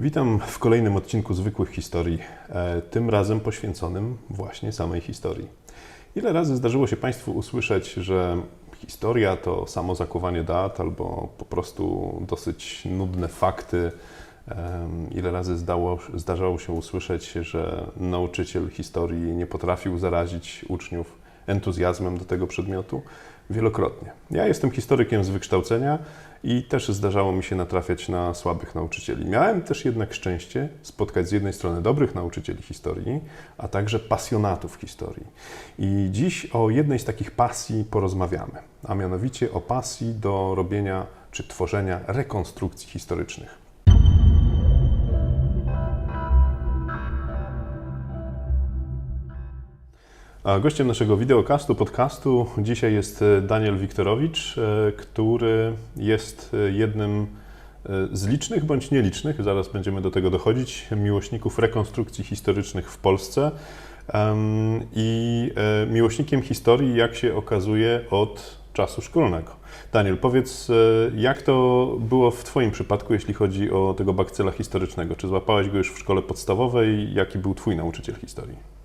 Witam w kolejnym odcinku zwykłych historii, e, tym razem poświęconym właśnie samej historii. Ile razy zdarzyło się Państwu usłyszeć, że historia to samo zakuwanie dat albo po prostu dosyć nudne fakty? Ile razy zdało, zdarzało się usłyszeć, że nauczyciel historii nie potrafił zarazić uczniów entuzjazmem do tego przedmiotu? Wielokrotnie. Ja jestem historykiem z wykształcenia i też zdarzało mi się natrafiać na słabych nauczycieli. Miałem też jednak szczęście spotkać z jednej strony dobrych nauczycieli historii, a także pasjonatów historii. I dziś o jednej z takich pasji porozmawiamy, a mianowicie o pasji do robienia czy tworzenia rekonstrukcji historycznych. A gościem naszego wideokastu, podcastu dzisiaj jest e, Daniel Wiktorowicz, e, który jest e, jednym z licznych bądź nielicznych, zaraz będziemy do tego dochodzić, miłośników rekonstrukcji historycznych w Polsce i miłośnikiem historii, jak się okazuje, od czasu szkolnego. Daniel, powiedz, jak to było w Twoim przypadku, jeśli chodzi o tego bakcyla historycznego? Czy złapałeś go już w szkole podstawowej? Jaki był Twój nauczyciel historii?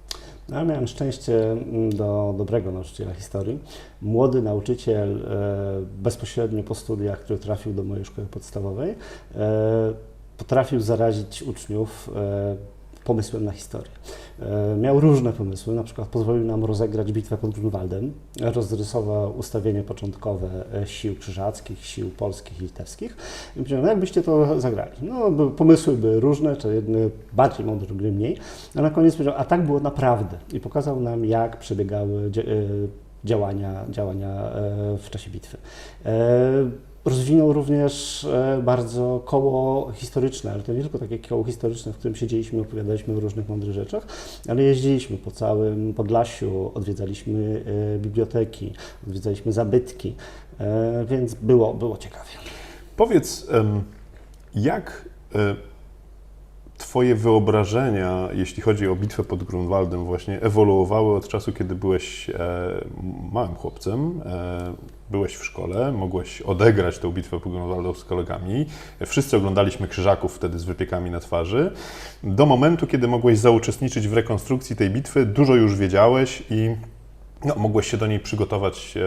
No, ja miałem szczęście mm, do dobrego nauczyciela historii. Młody nauczyciel, e, bezpośrednio po studiach, który trafił do mojej szkoły podstawowej, e, potrafił zarazić uczniów e, pomysłem na historię. E, Miał różne pomysły, na przykład pozwolił nam rozegrać bitwę pod Grunwaldem, rozrysował ustawienie początkowe e, sił krzyżackich, sił polskich i litewskich i powiedział, no jakbyście to zagrali? No, pomysły były różne, czy jedne bardziej mądre, drugie mniej, a na koniec powiedział, a tak było naprawdę i pokazał nam, jak przebiegały e, działania, działania w czasie bitwy. Rozwinął również e, bardzo koło historyczne, ale to nie tylko takie koło historyczne, w którym siedzieliśmy, opowiadaliśmy o różnych mądrych rzeczach, ale jeździliśmy po całym Podlasiu, odwiedzaliśmy e, biblioteki, odwiedzaliśmy zabytki, e, więc było, było ciekawie. Powiedz, jak Twoje wyobrażenia, jeśli chodzi o bitwę pod Grunwaldem, właśnie ewoluowały od czasu, kiedy byłeś małym chłopcem, byłeś w szkole, mogłeś odegrać tę bitwę pod Grunwaldem z kolegami. Wszyscy oglądaliśmy krzyżaków wtedy z wypiekami na twarzy. Do momentu, kiedy mogłeś zauczestniczyć w rekonstrukcji tej bitwy, dużo już wiedziałeś i no, mogłeś się do niej przygotować e,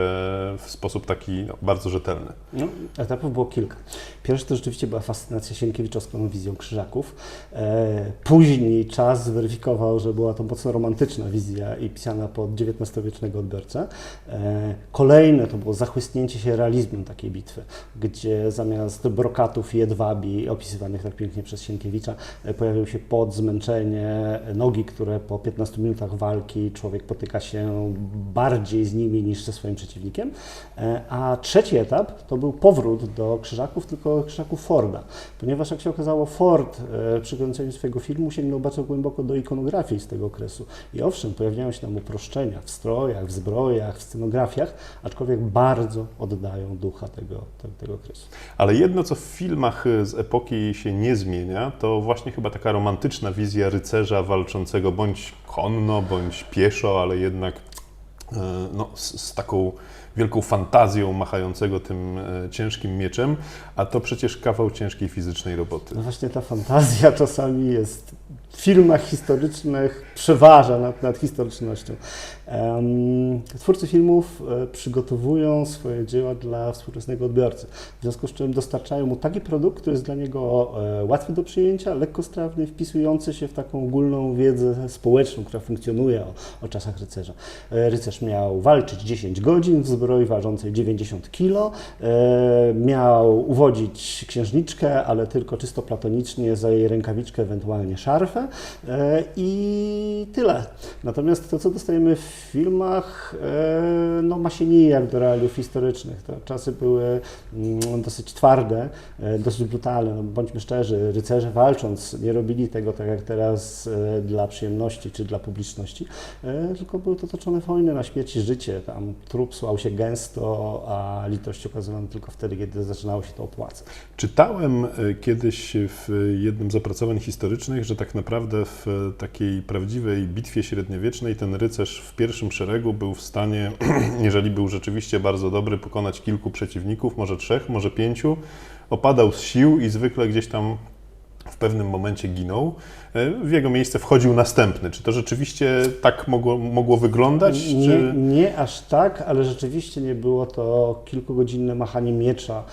w sposób taki no, bardzo rzetelny. No, etapów było kilka. Pierwszy to rzeczywiście była fascynacja Sienkiewiczowską wizją krzyżaków. E, później czas zweryfikował, że była to mocno romantyczna wizja i pisana pod XIX-wiecznego odbiorcę. E, kolejne to było zachłysnięcie się realizmem takiej bitwy, gdzie zamiast brokatów i jedwabi opisywanych tak pięknie przez Sienkiewicza pojawił się pot, zmęczenie, nogi, które po 15 minutach walki człowiek potyka się bardziej z nimi niż ze swoim przeciwnikiem. E, A trzeci etap to był powrót do krzyżaków, tylko krzyżaków Forda, ponieważ jak się okazało, Ford e, przy kręceniu swojego filmu sięgnął bardzo głęboko do ikonografii z tego okresu. I owszem, pojawiają się tam uproszczenia w strojach, w zbrojach, w scenografiach, aczkolwiek bardzo oddają ducha tego, te- tego okresu. Ale jedno, co w filmach y, z epoki się nie zmienia, to właśnie chyba taka romantyczna wizja rycerza walczącego bądź konno, bądź pieszo, ale jednak e, no, z, z taką wielką fantazją machającego tym e, ciężkim mieczem, a to przecież kawał ciężkiej fizycznej roboty. No właśnie ta fantazja czasami jest filmach historycznych przeważa nad, nad historycznością. Twórcy filmów e, przygotowują swoje dzieła dla współczesnego odbiorcy, w związku z czym dostarczają mu taki produkt, który jest dla niego e, łatwy do przyjęcia, lekkostrawny, wpisujący się w taką ogólną wiedzę społeczną, która funkcjonuje o, o czasach rycerza. E, Rycerz miał walczyć 10 godzin w zbroi ważącej 90 kg, miał uwodzić księżniczkę, ale tylko czysto platonicznie za jej rękawiczkę, ewentualnie e, i tyle. Natomiast to, co dostajemy w filmach, e, no ma się nijak do realiów historycznych. Te czasy były mm, dosyć twarde, e, dosyć brutalne. No, bądźmy szczerzy, rycerze walcząc nie robili tego tak jak teraz dla przyjemności czy dla publiczności, tylko były to toczone wojny na śmierć i życie. Tam trup słał się gęsto, a litość okazywano tylko wtedy, kiedy zaczynało się to opłacać. Czytałem kiedyś w jednym z opracowań historycznych, że tak naprawdę w takiej prawdziwej bitwie średniowiecznej ten rycerz w pierwszym szeregu był w stanie, jeżeli był rzeczywiście bardzo dobry, pokonać kilku przeciwników, może trzech, może pięciu, opadał z sił i zwykle gdzieś tam w pewnym momencie ginął, w jego miejsce wchodził następny. Czy to rzeczywiście tak mogło, mogło wyglądać? Nie, Czy... nie aż tak, ale rzeczywiście nie było to kilkugodzinne machanie miecza.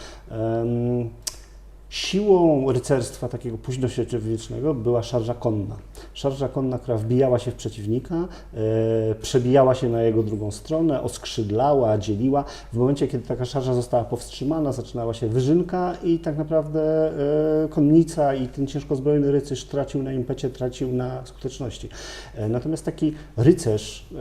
Siłą rycerstwa takiego późnośredniowiecznego była szarża konna. Szarża konna, która wbijała się w przeciwnika, e, przebijała się na jego drugą stronę, oskrzydlała, dzieliła. W momencie, kiedy taka szarża została powstrzymana, zaczynała się wyżynka i tak naprawdę e, konnica i ten ciężko zbrojny rycerz tracił na impecie, tracił na skuteczności. E, Natomiast taki rycerz e,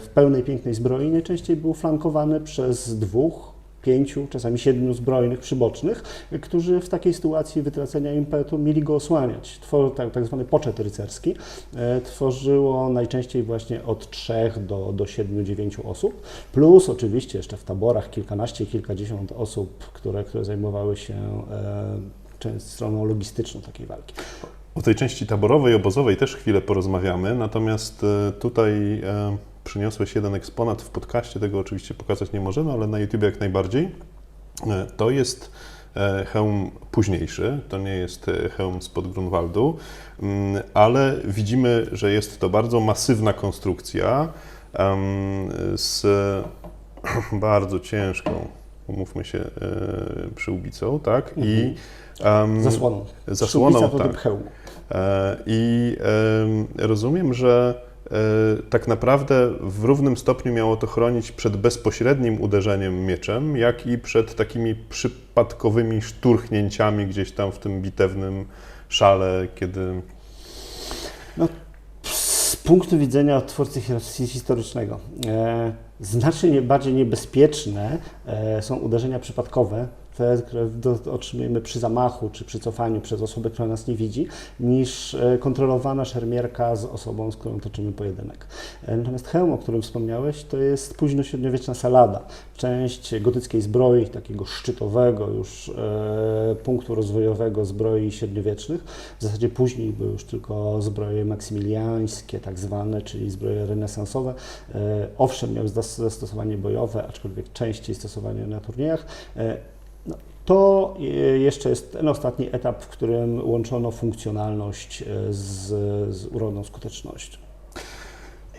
w pełnej pięknej zbroi najczęściej był flankowany przez dwóch, pięciu, czasami siedmiu zbrojnych przybocznych, którzy w takiej sytuacji wytracenia impetu mieli go osłaniać. Twor, tak, tak zwany poczet rycerski e, tworzyło najczęściej właśnie od trzech do, do siedmiu, dziewięciu osób, plus oczywiście jeszcze w taborach kilkanaście, kilkadziesiąt osób, które, które zajmowały się e, stroną logistyczną takiej walki. O tej części taborowej, obozowej też chwilę porozmawiamy, natomiast e, tutaj e, przyniosłeś jeden eksponat w podcaście, tego oczywiście pokazać nie możemy, ale na YouTube jak najbardziej. E, To jest e, hełm późniejszy, to nie jest e, hełm spod Grunwaldu, mm, ale widzimy, że jest to bardzo masywna konstrukcja z bardzo ciężką, umówmy się, przyłbicą, tak? I em, Zasłoną. zasłoną, tak. I em, rozumiem, że tak naprawdę w równym stopniu miało to chronić przed bezpośrednim uderzeniem mieczem, jak i przed takimi przypadkowymi szturchnięciami gdzieś tam w tym bitewnym szale, kiedy. Z punktu widzenia twórcy hi- historycznego, e, znacznie bardziej niebezpieczne e, są uderzenia przypadkowe, te, które otrzymujemy przy zamachu czy przy cofaniu przez osobę, która nas nie widzi, niż e, kontrolowana szermierka z osobą, z którą toczymy pojedynek. E, natomiast hełm, o którym wspomniałeś, to jest późnośredniowieczna salada, część gotyckiej zbroi, takiego szczytowego już e, punktu rozwojowego zbroi średniowiecznych. W zasadzie później były już tylko zbroje maksymiliańskie, tak zwane, czyli zbroje renesansowe. Owszem, miały zas- zastosowanie bojowe, aczkolwiek częściej stosowanie na turniejach. To e, jeszcze jest ten ostatni etap, w którym łączono funkcjonalność e, z, z urodną skutecznością.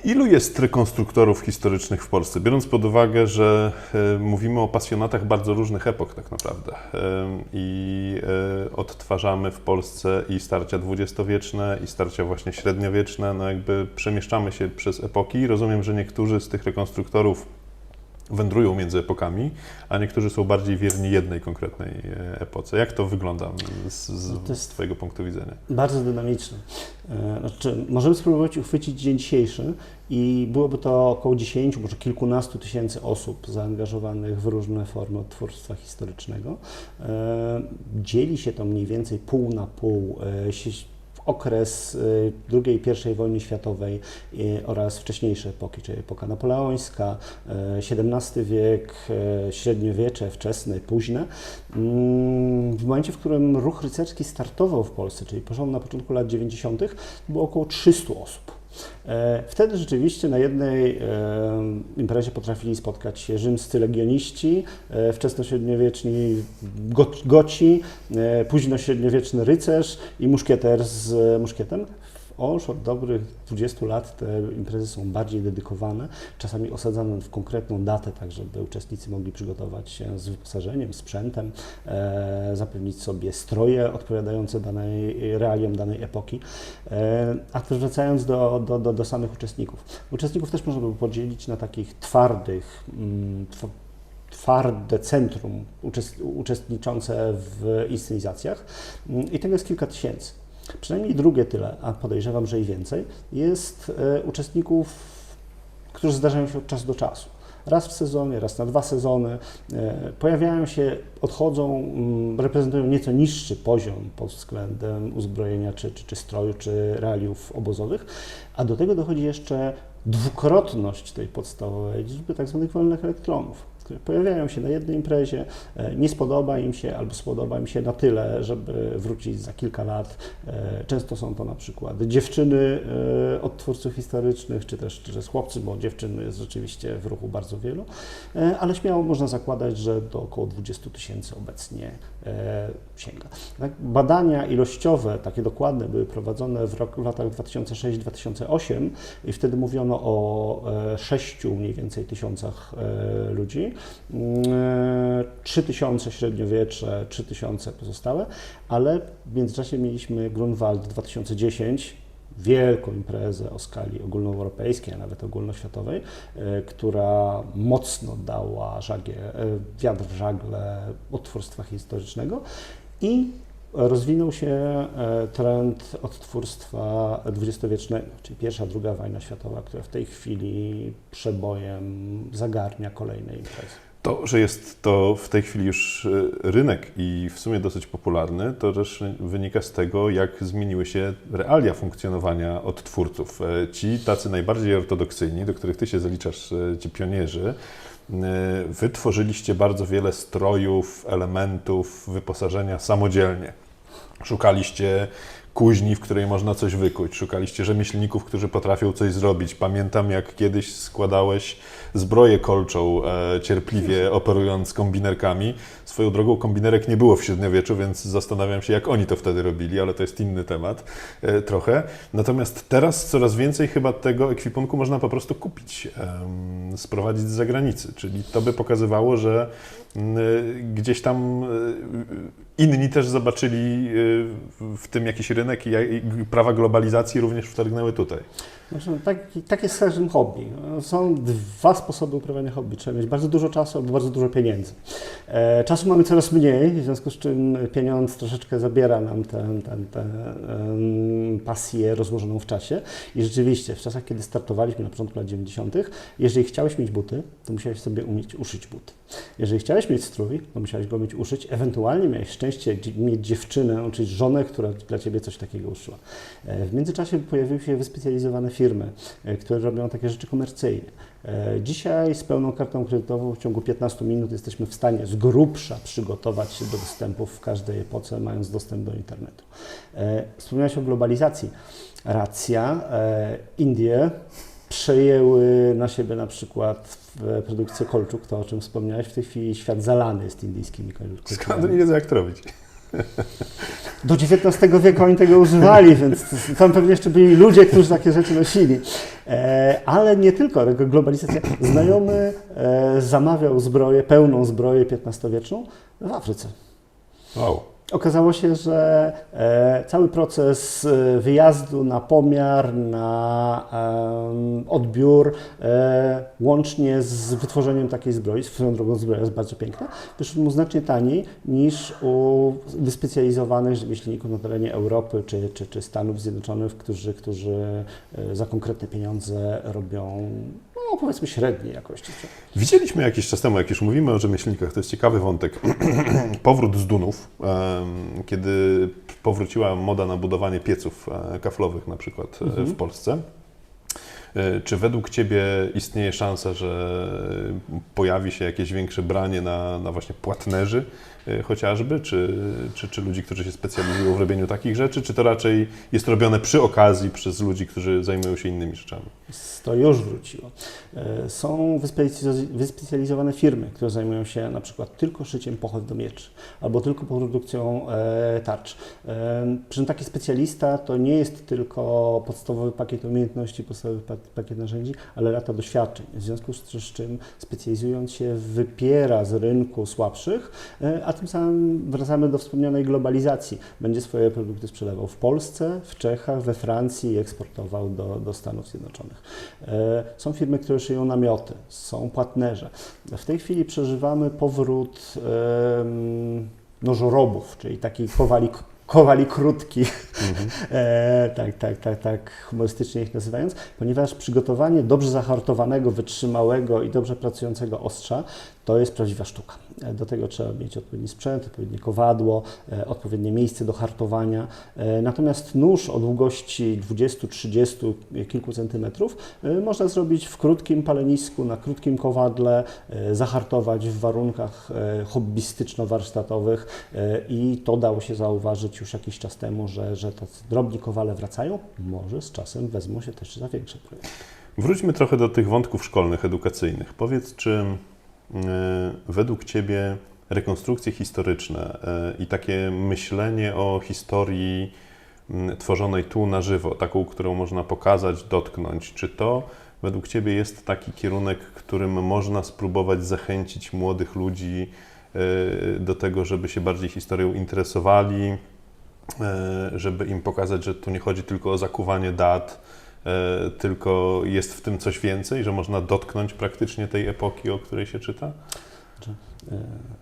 Ilu jest rekonstruktorów historycznych w Polsce? Biorąc pod uwagę, że e, mówimy o pasjonatach bardzo różnych epok, tak naprawdę, i odtwarzamy w Polsce i starcia dwudziestowieczne, i starcia właśnie średniowieczne, no jakby przemieszczamy się przez epoki. Rozumiem, że niektórzy z tych rekonstruktorów wędrują między epokami, a niektórzy są bardziej wierni jednej konkretnej e, epoce. Jak to wygląda z, z No to jest- Twojego punktu widzenia? Bardzo dynamiczny. E, Znaczy, możemy spróbować uchwycić dzień dzisiejszy i byłoby to około 10, może kilkunastu tysięcy osób zaangażowanych w różne formy odtwórstwa historycznego. E, Dzieli się to mniej więcej pół na pół. Okres e, II i I wojny światowej e, oraz wcześniejsze epoki, czyli epoka napoleońska, XVII wiek, e, średniowiecze, wczesne, późne. Mm, W momencie, w którym ruch rycerski startował w Polsce, czyli poziom na początku lat 90., było około 300 osób. E, Wtedy rzeczywiście na jednej e, imprezie potrafili spotkać się rzymscy legioniści, e, wczesnośredniowieczni go, goci, późnośredniowieczny rycerz i muszkieter z muszkietem. Już od dobrych 20 lat te imprezy są bardziej dedykowane, czasami osadzane w konkretną datę, tak żeby uczestnicy mogli przygotować się z wyposażeniem, sprzętem, e, zapewnić sobie stroje odpowiadające danej, realiom danej epoki. E, a też wracając do, do, do, do samych uczestników. Uczestników też można by podzielić na takich twardych, mm, tw- twarde centrum uczest- uczestniczące w inscenizacjach i tego jest kilka tysięcy. Przynajmniej drugie tyle, a podejrzewam, że i więcej, jest e, uczestników, którzy zdarzają się od czasu do czasu. Raz w sezonie, raz na dwa sezony. E, Pojawiają się, odchodzą, mm, reprezentują nieco niższy poziom pod względem uzbrojenia, czy, czy, czy stroju, czy realiów obozowych, a do tego dochodzi jeszcze dwukrotność tej podstawowej liczby tak zwanych wolnych elektronów. Które pojawiają się na jednej imprezie, e, nie spodoba im się albo spodoba im się na tyle, żeby wrócić za kilka lat. E, Często są to na przykład dziewczyny e, od twórców historycznych, czy też, czy też chłopcy, bo dziewczyn jest rzeczywiście w ruchu bardzo wielu, ale śmiało można zakładać, że do około 20 tysięcy obecnie sięga. Tak? Badania ilościowe, takie dokładne, były prowadzone w, roku, w latach 2006-2008 i wtedy mówiono o e, 6 mniej więcej tysiącach ludzi. Mm, e, 3 tysiące średniowiecze, 3 tysiące pozostałe, ale w międzyczasie mieliśmy Grunwald 2010, wielką imprezę o skali ogólnoeuropejskiej, a nawet ogólnoświatowej, e, która mocno dała e, wiatr w żagle odtwórstwa historycznego. I rozwinął się e, trend odtwórstwa dwudziestowiecznego, czyli pierwsza, druga wojna światowa, która w tej chwili przebojem zagarnia kolejne imprezy. To, że jest to w tej chwili już y, rynek i w sumie dosyć popularny, to też wynika z tego, jak zmieniły się realia funkcjonowania odtwórców. E, Ci tacy najbardziej ortodoksyjni, do których ty się zaliczasz, e, ci pionierzy, y, wy tworzyliście bardzo wiele strojów, elementów, wyposażenia samodzielnie. Szukaliście kuźni, w której można coś wykuć. Szukaliście rzemieślników, którzy potrafią coś zrobić. Pamiętam, jak kiedyś składałeś zbroję kolczą, e, cierpliwie operując kombinerkami. Swoją drogą kombinerek nie było w średniowieczu, więc zastanawiam się, jak oni to wtedy robili, ale to jest inny temat e, trochę. Natomiast teraz coraz więcej chyba tego ekwipunku można po prostu kupić, em, sprowadzić z zagranicy. Czyli to by pokazywało, że gdzieś tam e, inni też zobaczyli y, w tym jakiś rynek i prawa globalizacji również wtargnęły tutaj. Znaczy, tak, tak jest każdym hobby. Są dwa sposoby uprawiania hobby. Trzeba mieć bardzo dużo czasu albo bardzo dużo pieniędzy. E, czasu mamy coraz mniej, w związku z czym pieniądz troszeczkę zabiera nam tę em, pasję rozłożoną w czasie. I rzeczywiście, w czasach, kiedy startowaliśmy na początku lat 90., jeżeli chciałeś mieć buty, to musiałeś sobie umieć uszyć buty. Jeżeli chciałeś mieć strój, to musiałeś go umieć uszyć. Ewentualnie miałeś szczęście mieć dziewczynę, czyli żonę, która dla Ciebie coś takiego uszyła. E, W międzyczasie pojawiły się wyspecjalizowane firmy, e, które robią takie rzeczy komercyjne. E, Dzisiaj z pełną kartą kredytową w ciągu 15 minut jesteśmy w stanie z grubsza przygotować się do występów w każdej epoce, mając dostęp do internetu. E, Wspomniałeś o globalizacji. Racja. Indie przejęły na siebie na przykład produkcję kolczuk, to o czym wspomniałeś. W tej chwili świat zalany jest indyjskimi kol- Skąd kolczukami. nie wiedzą, jak to robić. Do XIX wieku oni tego używali, więc tam pewnie jeszcze byli ludzie, którzy takie rzeczy nosili. E, ale nie tylko, globalizacja. Znajomy e, zamawiał zbroję, pełną zbroję XV-wieczną w Afryce. Wow. Okazało się, że e, cały proces e, wyjazdu na pomiar, na odbiór, e, łącznie z wytworzeniem takiej zbroi, swoją drogą zbroja jest bardzo piękna, wyszło mu znacznie taniej niż u wyspecjalizowanych rzemieślników na terenie Europy czy, czy, czy Stanów Zjednoczonych, którzy, którzy za konkretne pieniądze robią, no powiedzmy, średniej jakości. Widzieliśmy jakiś czas temu, jak już mówimy o rzemieślnikach, to jest ciekawy wątek, powrót z Dunów, kiedy powróciła moda na budowanie pieców e, kaflowych na przykład e, w Polsce. E, Czy według Ciebie istnieje szansa, że pojawi się jakieś większe branie na, na właśnie płatnerzy e, chociażby, czy, czy, czy ludzi, którzy się specjalizują w robieniu takich rzeczy, czy to raczej jest robione przy okazji przez ludzi, którzy zajmują się innymi rzeczami? To już wróciło. E, Są wyspecjaliz- wyspecjalizowane firmy, które zajmują się na przykład tylko szyciem pochod do mieczy albo tylko produkcją tarcz. Przy czym taki specjalista to nie jest tylko podstawowy pakiet umiejętności, podstawowy pakiet narzędzi, ale lata doświadczeń. W związku z czym specjalizując się wypiera z rynku słabszych, e, a tym samym wracamy do wspomnianej globalizacji. Będzie swoje produkty sprzedawał w Polsce, w Czechach, we Francji i eksportował do, do Stanów Zjednoczonych. E, Są firmy, które szyją namioty, są płatnerze. W tej chwili przeżywamy powrót nożorobów, czyli taki kowali, kowali krótkich, e, tak, tak, tak, tak humorystycznie ich nazywając, ponieważ przygotowanie dobrze zahartowanego, wytrzymałego i dobrze pracującego ostrza to jest prawdziwa sztuka. E, Do tego trzeba mieć odpowiedni sprzęt, odpowiednie kowadło, e, odpowiednie miejsce do hartowania. E, Natomiast nóż o długości 20-30 kilku centymetrów można zrobić w krótkim palenisku, na krótkim kowadle, zahartować w warunkach hobbystyczno-warsztatowych i to dało się zauważyć już jakiś czas temu, że, że tacy drobni kowale wracają. Może z czasem wezmą się też za większe projekty. Wróćmy trochę do tych wątków szkolnych, edukacyjnych. Powiedz, czy według Ciebie rekonstrukcje historyczne e, i takie myślenie o historii tworzonej tu na żywo, taką, którą można pokazać, dotknąć, czy to według Ciebie jest taki kierunek, którym można spróbować zachęcić młodych ludzi e, do tego, żeby się bardziej historią interesowali, e, żeby im pokazać, że tu nie chodzi tylko o zakuwanie dat, e, tylko jest w tym coś więcej, że można dotknąć praktycznie tej epoki, o której się czyta? E,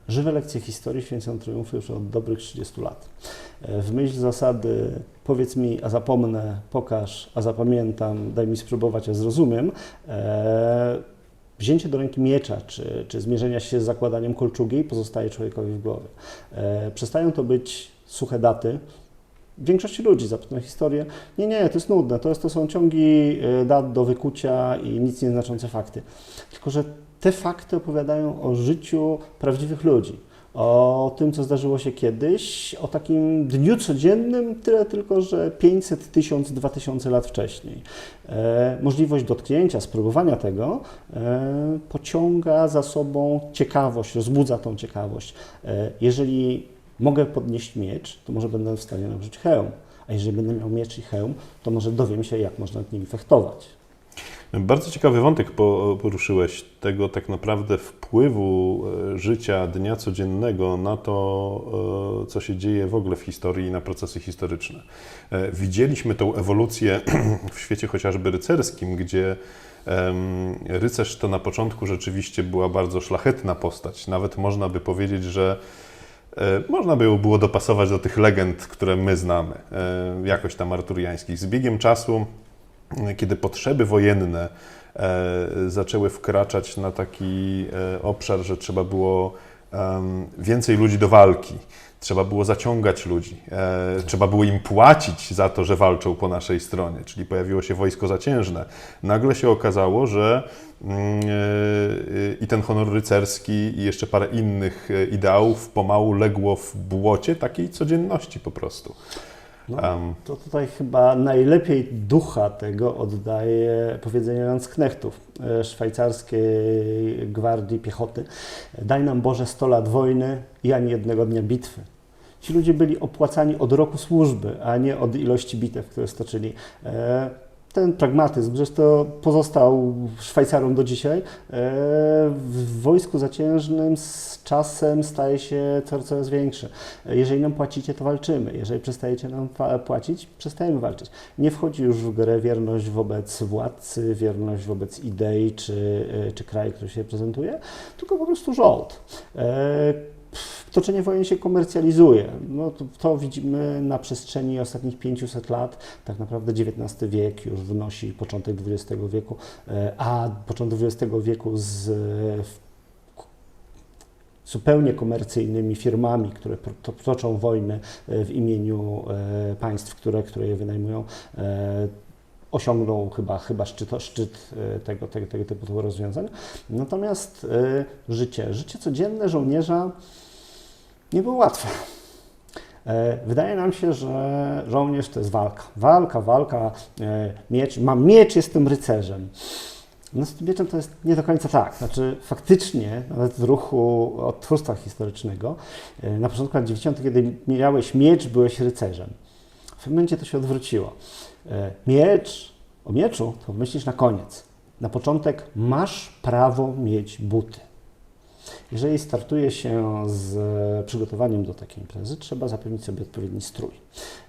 Żywe lekcje historii święcą triumfy już od dobrych 30 lat. E, W myśl zasady powiedz mi, a zapomnę, pokaż, a zapamiętam, daj mi spróbować, a zrozumiem, e, wzięcie do ręki miecza czy, czy zmierzenia się z zakładaniem kolczugi pozostaje człowiekowi w głowie. E, Przestają to być suche daty, większości ludzi zapytam historię. Nie, nie, to jest nudne, to, jest, to są ciągi e, dat do wykucia i nic nieznaczące fakty. Tylko, że te fakty opowiadają o życiu prawdziwych ludzi, o tym, co zdarzyło się kiedyś, o takim dniu codziennym, tyle tylko, że 500, 1000, 2000 lat wcześniej. E, możliwość dotknięcia, spróbowania tego e, pociąga za sobą ciekawość, rozbudza tą ciekawość. E, jeżeli mogę podnieść miecz, to może będę w stanie nałożyć hełm. A jeżeli będę miał miecz i hełm, to może dowiem się, jak można nad nimi fechtować. Bardzo ciekawy wątek po- poruszyłeś, tego tak naprawdę wpływu e, życia dnia codziennego na to, e, co się dzieje w ogóle w historii i na procesy historyczne. E, Widzieliśmy tą ewolucję w świecie chociażby rycerskim, gdzie rycerz to na początku rzeczywiście była bardzo szlachetna postać. Nawet można by powiedzieć, że Można by było dopasować do tych legend, które my znamy, e, jakoś tam arturiańskich. Z biegiem czasu, e, kiedy potrzeby wojenne e, zaczęły wkraczać na taki e, obszar, że trzeba było więcej ludzi do walki, trzeba było zaciągać ludzi, e, trzeba było im płacić za to, że walczą po naszej stronie, czyli pojawiło się wojsko zaciężne. Nagle się okazało, że mm, e, i ten honor rycerski i jeszcze parę innych e, ideałów pomału legło w błocie takiej codzienności po prostu. No, To tutaj chyba najlepiej ducha tego oddaje powiedzenie Landsknechtów, e, szwajcarskiej gwardii piechoty. Daj nam Boże 100 lat wojny i ani jednego dnia bitwy. Ci ludzie byli opłacani od roku służby, a nie od ilości bitew, które stoczyli. Ten pragmatyzm zresztą pozostał Szwajcarom do dzisiaj. E, W wojsku zaciężnym z czasem staje się coraz, większy. Jeżeli nam płacicie, to walczymy. Jeżeli przestajecie nam płacić, przestajemy walczyć. Nie wchodzi już w grę wierność wobec władcy, wierność wobec idei czy, e, czy kraju, który się prezentuje, tylko po prostu żołd. Toczenie wojen się komercjalizuje. No, to, to widzimy na przestrzeni ostatnich 500 lat. Tak naprawdę XIX wiek już wynosi początek XX wieku, e, a początek XX wieku z e, zupełnie komercyjnymi firmami, które toczą wojny e, w imieniu państw, które, które je wynajmują, osiągnął chyba, chyba szczyt, szczyt tego, tego, tego typu rozwiązań. Natomiast życie, życie codzienne żołnierza nie było łatwe. E, Wydaje nam się, że żołnierz to jest walka. Walka, walka, e, miecz. Mam miecz, jestem rycerzem. No z tym mieczem to jest nie do końca tak. Znaczy faktycznie, nawet w ruchu odtwórstwa historycznego, e, na początku lat 90., kiedy miałeś miecz, byłeś rycerzem. W pewnym momencie to się odwróciło. Miecz, o mieczu to myślisz na koniec. Na początek masz prawo mieć buty. Jeżeli startuje się z przygotowaniem do takiej imprezy, trzeba zapewnić sobie odpowiedni strój.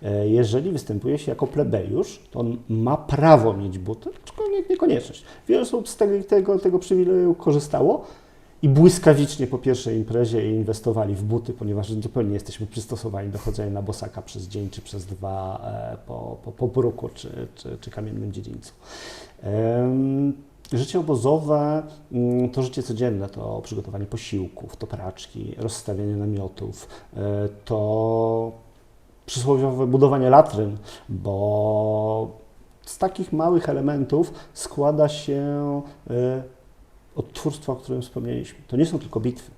E, Jeżeli występuje się jako plebejusz, to on ma prawo mieć buty, aczkolwiek niekonieczność. Wiele osób z tego, tego, tego przywileju korzystało i błyskawicznie po pierwszej imprezie inwestowali w buty, ponieważ zupełnie jesteśmy przystosowani do chodzenia na bosaka przez dzień czy przez dwa e, po, po, po bruku czy, czy, czy kamiennym dziedzińcu. Em, Życie obozowe mm, to życie codzienne, to przygotowanie posiłków, to praczki, rozstawianie namiotów, e, to przysłowiowe budowanie latryn, bo z takich małych elementów składa się e, odtwórstwo, o którym wspomnieliśmy. To nie są tylko bitwy.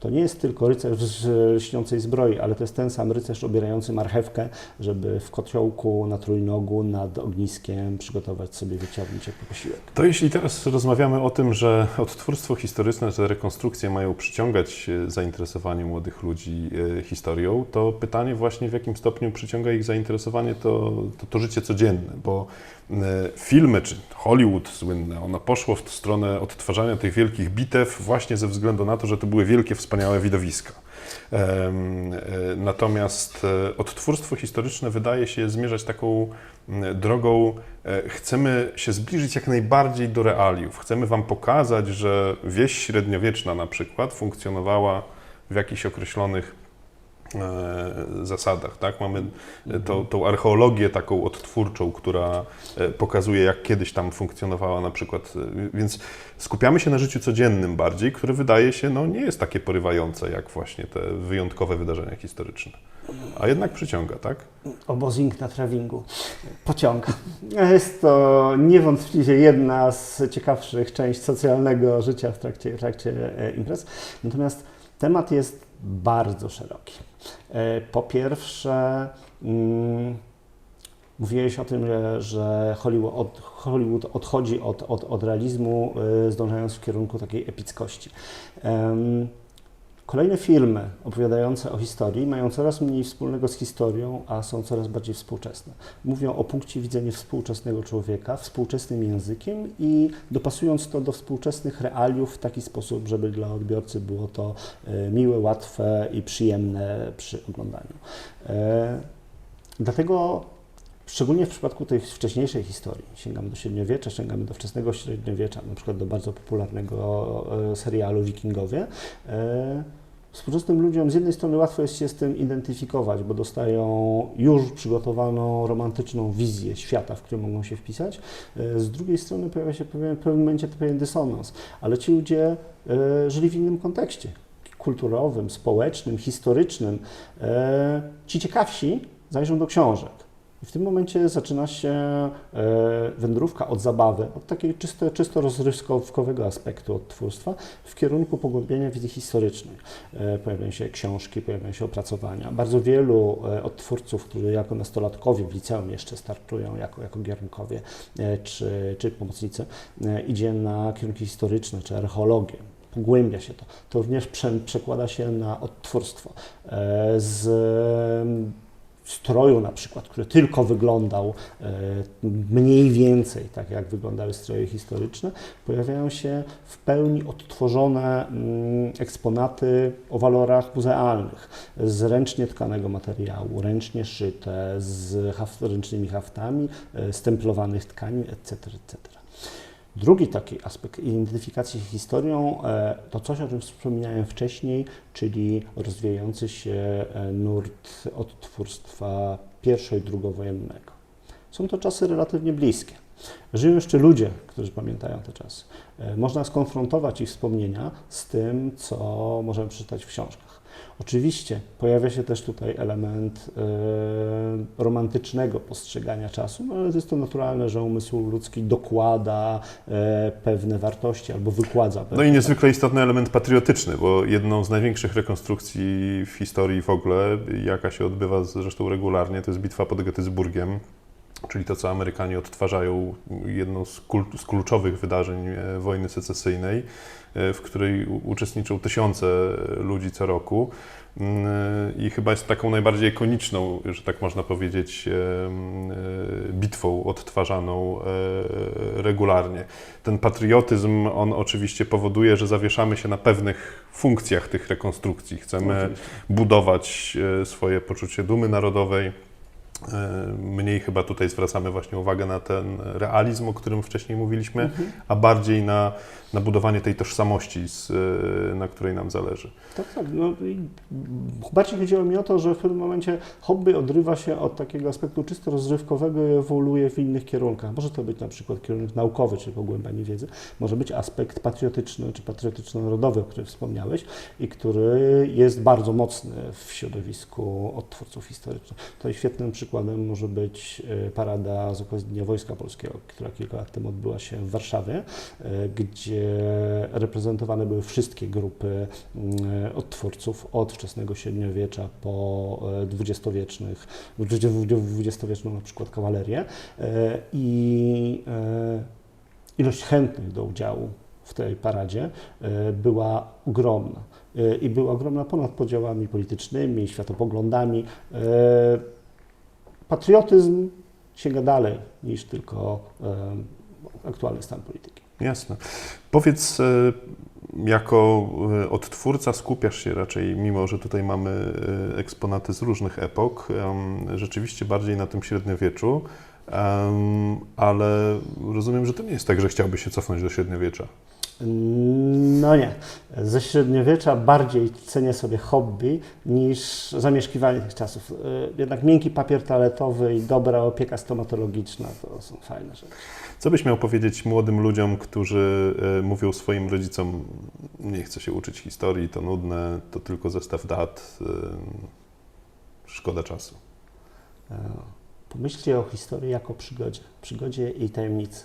To nie jest tylko rycerz w lśniącej zbroi, ale to jest ten sam rycerz obierający marchewkę, żeby w kociołku na trójnogu nad ogniskiem przygotować sobie wieczorny ciepły posiłek. To jeśli teraz rozmawiamy o tym, że odtwórstwo historyczne, te rekonstrukcje mają przyciągać e, zainteresowanie młodych ludzi e, historią, to pytanie właśnie w jakim stopniu przyciąga ich zainteresowanie to, to, to życie codzienne, bo filmy czy Hollywood słynne, ono poszło w stronę odtwarzania tych wielkich bitew właśnie ze względu na to, że to były wielkie, wspaniałe widowiska. E, Natomiast e, odtwórstwo historyczne wydaje się zmierzać taką drogą, e, chcemy się zbliżyć jak najbardziej do realiów. Chcemy Wam pokazać, że wieś średniowieczna na przykład funkcjonowała w jakichś określonych e, zasadach. Tak? Mamy e, tą, tą archeologię taką odtwórczą, która e, pokazuje, jak kiedyś tam funkcjonowała na przykład. e, Więc skupiamy się na życiu codziennym bardziej, które wydaje się no, nie jest takie porywające, jak właśnie te wyjątkowe wydarzenia historyczne. A jednak przyciąga, tak? Obozing na trawingu. Pociąg. Jest to niewątpliwie jedna z ciekawszych części socjalnego życia w trakcie, w trakcie e, imprez. Natomiast temat jest bardzo szeroki. E, Po pierwsze, mm, mówiłeś o tym, że, Hollywood, od, Hollywood odchodzi od, od, od realizmu, e, zdążając w kierunku takiej epickości. Kolejne filmy opowiadające o historii mają coraz mniej wspólnego z historią, a są coraz bardziej współczesne. Mówią o punkcie widzenia współczesnego człowieka, współczesnym językiem i dopasując to do współczesnych realiów w taki sposób, żeby dla odbiorcy było to e, miłe, łatwe i przyjemne przy oglądaniu. E, Dlatego Szczególnie w przypadku tej wcześniejszej historii, sięgamy do średniowiecza, sięgamy do wczesnego średniowiecza, na przykład do bardzo popularnego e, serialu Wikingowie. Współczesnym ludziom z jednej strony łatwo jest się z tym identyfikować, bo dostają już przygotowaną romantyczną wizję świata, w którym mogą się wpisać. E, Z drugiej strony pojawia się pewien, w pewnym momencie pewien dysonans, ale ci ludzie e, żyli w innym kontekście kulturowym, społecznym, historycznym. E, Ci ciekawsi zajrzą do książek. I w tym momencie zaczyna się e, wędrówka od zabawy, od takiego czysto, czysto rozrywkowego aspektu odtwórstwa w kierunku pogłębienia wiedzy historycznej. E, Pojawiają się książki, pojawiają się opracowania. Bardzo wielu e, odtwórców, którzy jako nastolatkowie w liceum jeszcze startują jako, jako gierunkowie czy, czy pomocnicy, idzie na kierunki historyczne czy archeologię pogłębia się to. To również prze, przekłada się na odtwórstwo. Z stroju na przykład, który tylko wyglądał e, mniej więcej tak, jak wyglądały stroje historyczne, pojawiają się w pełni odtworzone mm, eksponaty o walorach muzealnych, z ręcznie tkanego materiału, ręcznie szyte, z ręcznymi haftami, e, stemplowanych tkanin, etc., etc. Drugi taki aspekt identyfikacji się historią e, to coś, o czym wspominałem wcześniej, czyli rozwijający się e, nurt odtwórstwa pierwszo- i drugowojennego. Są to czasy relatywnie bliskie. Żyją jeszcze ludzie, którzy pamiętają te czasy. E, Można skonfrontować ich wspomnienia z tym, co możemy przeczytać w książkach. Oczywiście pojawia się też tutaj element e, romantycznego postrzegania czasu, no, ale jest to naturalne, że umysł ludzki dokłada e, pewne wartości albo wykładza pewne No i niezwykle istotny element patriotyczny, bo jedną z największych rekonstrukcji w historii w ogóle, jaka się odbywa zresztą regularnie, to jest bitwa pod Gettysburgiem, czyli to, co Amerykanie odtwarzają, jedną z, z kluczowych wydarzeń e, wojny secesyjnej, e, w której uczestniczą tysiące ludzi co roku. Mm, e, I chyba jest taką najbardziej ikoniczną, że tak można powiedzieć, e, e, bitwą odtwarzaną e, regularnie. Ten patriotyzm, on oczywiście powoduje, że zawieszamy się na pewnych funkcjach tych rekonstrukcji. Chcemy budować e, swoje poczucie dumy narodowej, E, Mniej chyba tutaj zwracamy właśnie uwagę na ten realizm, o którym wcześniej mówiliśmy, Mhm. a bardziej na, na budowanie tej tożsamości, z, e, na której nam zależy. Tak, tak. No, i bardziej chodziło mi o to, że w pewnym momencie hobby odrywa się od takiego aspektu czysto rozrywkowego i ewoluuje w innych kierunkach. Może to być na przykład kierunek naukowy, czy pogłębianie wiedzy. Może być aspekt patriotyczny, czy patriotyczno-narodowy, o którym wspomniałeś i który jest bardzo mocny w środowisku odtwórców historycznych. Tutaj świetnym przykładem może być e, parada z okazji Dnia Wojska Polskiego, która kilka lat temu odbyła się w Warszawie, e, gdzie reprezentowane były wszystkie grupy mm, odtwórców od wczesnego średniowiecza po e, dwudziestowiecznych, dwudziestowieczną na przykład kawalerię e, i e, ilość chętnych do udziału w tej paradzie e, była ogromna. E, I była ogromna ponad podziałami politycznymi, światopoglądami. E, Patriotyzm sięga dalej niż tylko e, aktualny stan polityki. Jasne. Powiedz, e, jako e, odtwórca skupiasz się raczej, mimo że tutaj mamy e, eksponaty z różnych epok, rzeczywiście bardziej na tym średniowieczu, ale rozumiem, że to nie jest tak, że chciałbyś się cofnąć do średniowiecza. No nie. Ze średniowiecza bardziej cenię sobie hobby niż zamieszkiwanie tych czasów. Y, Jednak miękki papier toaletowy i dobra opieka stomatologiczna to są fajne rzeczy. Co byś miał powiedzieć młodym ludziom, którzy e, mówią swoim rodzicom, nie chcę się uczyć historii, to nudne, to tylko zestaw dat, e, szkoda czasu. E, Pomyślcie o historii jako przygodzie, przygodzie i tajemnicy.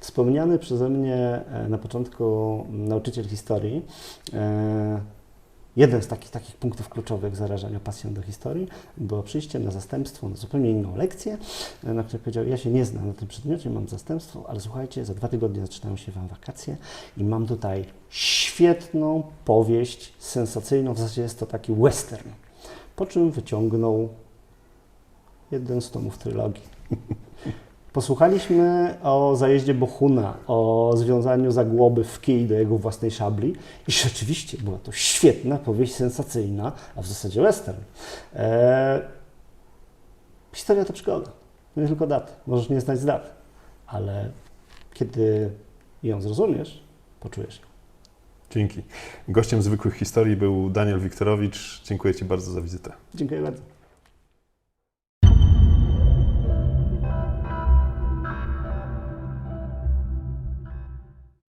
Wspomniany przeze mnie e, na początku nauczyciel historii, e, jeden z takich, takich punktów kluczowych zarażania pasją do historii było przyjście na zastępstwo na zupełnie inną lekcję, e, na której powiedział, ja się nie znam na tym przedmiocie, mam zastępstwo, ale słuchajcie, za dwa tygodnie zaczynają się Wam wakacje i mam tutaj świetną powieść, sensacyjną, w zasadzie jest to taki western. Po czym wyciągnął jeden z tomów trylogii. Posłuchaliśmy o zajeździe Bohuna, o związaniu Zagłoby w kij do jego własnej szabli i rzeczywiście była to świetna powieść sensacyjna, a w zasadzie western. Eee, historia to przygoda, nie tylko daty. Możesz nie znać z dat, ale kiedy ją zrozumiesz, poczujesz ją. Dzięki. Gościem zwykłych historii był Daniel Wiktorowicz. Dziękuję Ci bardzo za wizytę. Dziękuję bardzo.